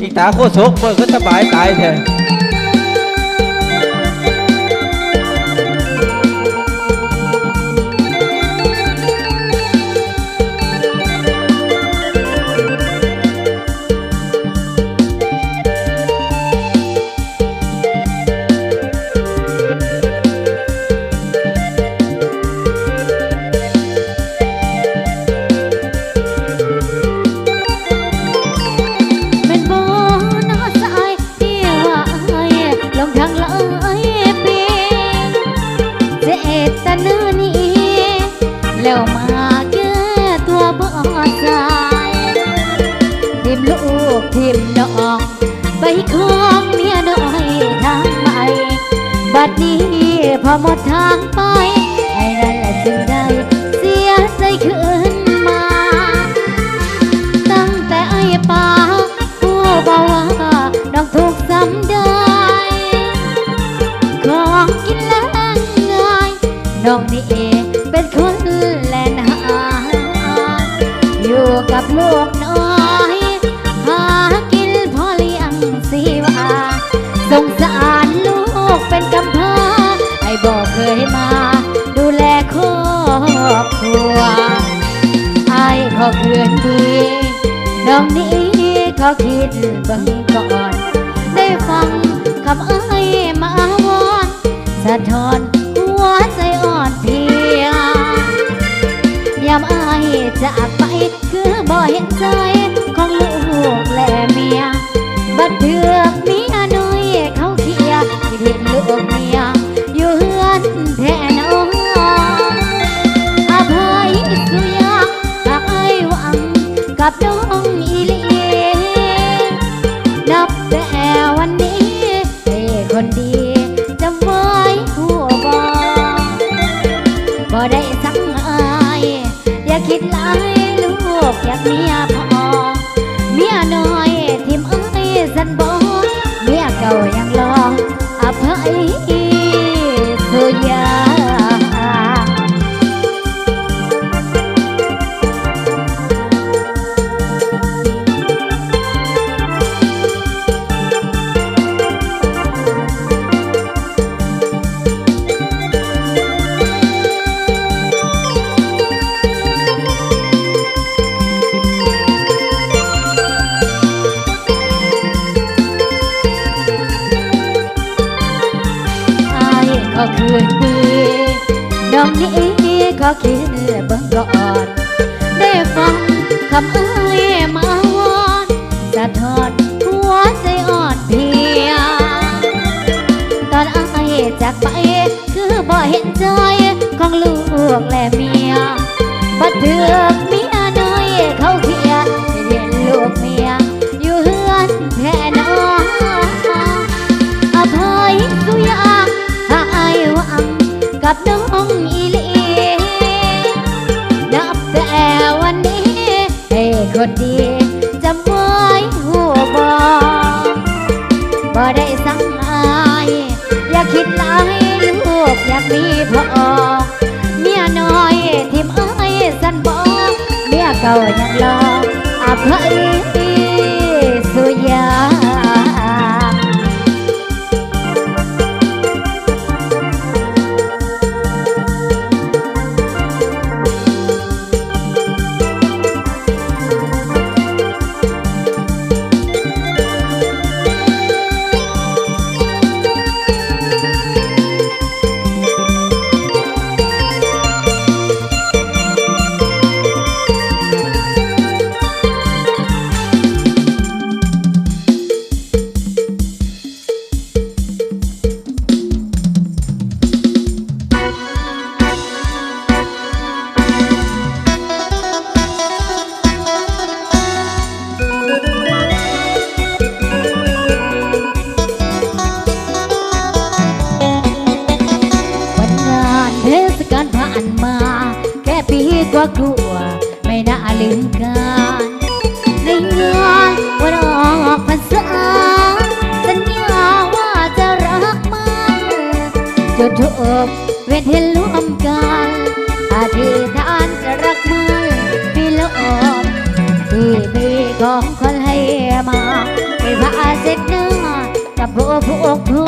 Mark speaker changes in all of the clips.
Speaker 1: อีกตาโคตรโศกเปิดก็สบายตายแท้
Speaker 2: หมดทางไปไอ้นั่นแหละจึงได้เสียใจขึ้นมา ตั้งแต่ไอ้ป่าผู้บอกว่าน้องถูกซ้ำได้ของกินแลงง่ายน้องนี่เองเป็นคนแลนหาอยู่กับลูกน้อย น้องนี้ขอคิดเบิ่งก่อน ได้ฟังคำเอ้ยมาวอนสะท้อนหัวใจอ่อนเพลียยามอายจากไปคือบ่เห็นใจายขอคืนดีน้องนี้ขอคิดเบิ่งก่อนได้ฟังคำเอ้ยมาวอนสะท้อนหัวใจอ่อนเพียตอนอายจากไปคือบ่เห็นใจของลูกและเมียบัดเถือ ก่ายังรออภัย กว่ากลัว ไม่น่าลืมกันในงานวันออกพรรษาสัญญาว่าจะรักมันจุดทูบเวทเห็นร่วมกันอธิษฐานจะรักมันปีลมที่มีของคนให้มาผ้าเสร็จเนื้อกับผูกผูกผูก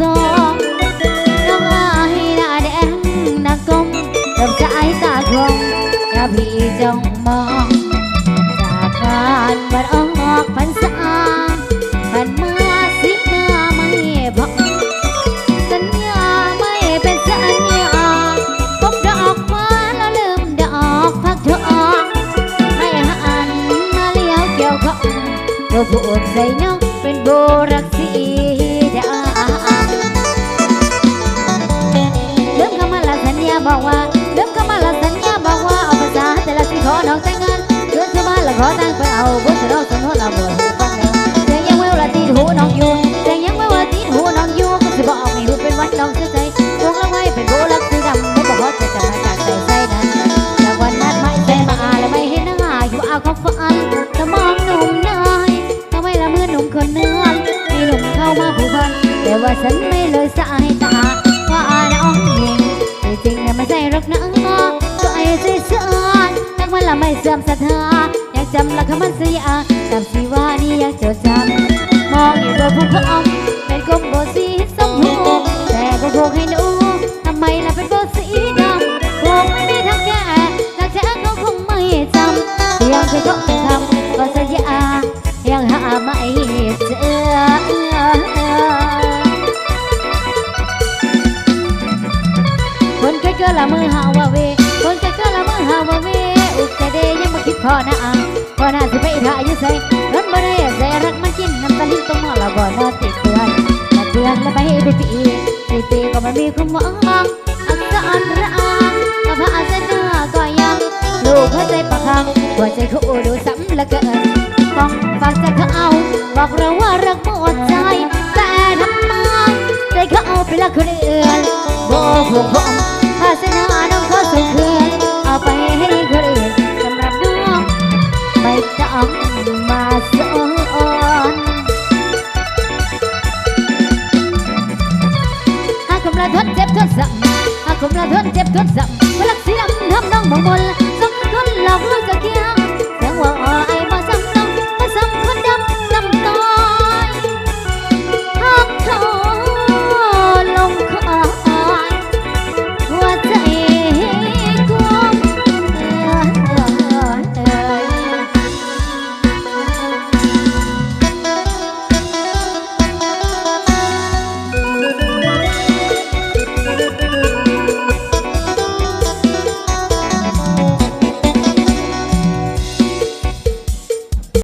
Speaker 2: สองน้องอายหน้าแดงหน้ากลมเริ่มจตาคงอย่าพี่จ้องมองจากการวันออกพรรษามันมื่อสิหน้าไม่พอสัญญาไม่เป็นสัญญาพบดอกฟ้าแล้วลืมดอกพักทองให้หันมาเลี้ยวเกี่ยวของตัวพูดใส่น้องเป็นโบรัก บอกว่าเริ่มคำมาละสัญญาบอกว่าเอาภาษาแต่ละสิขอน้องแต่งงานเพื่อนชาวบ้านละขอตั้งไปเอาบุษเราสนทนาบ่ฟังแล้วเสียงยังไม่ว่าตีหูน้องอยู่เสียงยังไม่ว่าตีหูน้องอยู่ก็สิบอกให้รู้เป็นวันน้องเสียใจทวงละไว้เป็นโบรักสีดำไม่บอกว่าจะจะมาจากใจใส่นั้นจากวันนั้นไม่ใส่มาและไม่เห็นหน้าอยู่เอาเขาฝันสมองหนุ่มนายทำไมละเมื่อหนุ่มคนเนื้อมีหนุ่มเข้ามาผูกพันแต่ว่าฉันไม่ จำละคำมันเสียจำสีว่านี่ยังจดจำมองอยู่บนภูเขาเป็นกลมโบสีสมพูแต่ก็พกให้หนูทำไมล่ะเป็นโบสีดำพกไม่ได้ทั้งแก่และแท้เขาคงไม่จำเพียงแค่เขาทำก็สัญญายังหาไม่เจอคนก็เกิดละมือหาวาเวคนก็เกิดละมือหาวาเวอุกแต่เดยังมาคิดพอนะอะ พอน่าสิไปถ่ายอยู่ใส่รถบ่ได้ใส่รักมันกินน้ำตาลิ้นต้องมอละบ่นอติดเตือนมาเตือนแล้วไปดูปีสี่ปีก็มันมีความหวังอักษรระอางกับพระอาสนาก็ยังลูกหัวใจประคังหัวใจเขาดูซ้ำลือเกินฟังฟังใจเขาเอาบอกเราว่ารักหมดใจแต่ทำไมใจเขาเอาไปรักคนอื่นโบผูกผ องมาสอนหากผมละทนเจ็บทนสั่งหากผมละทนเจ็บทนสั่งพลักสีดำทำน้องมองมนส่ะเกี้ยวเสียงว่าอ่อน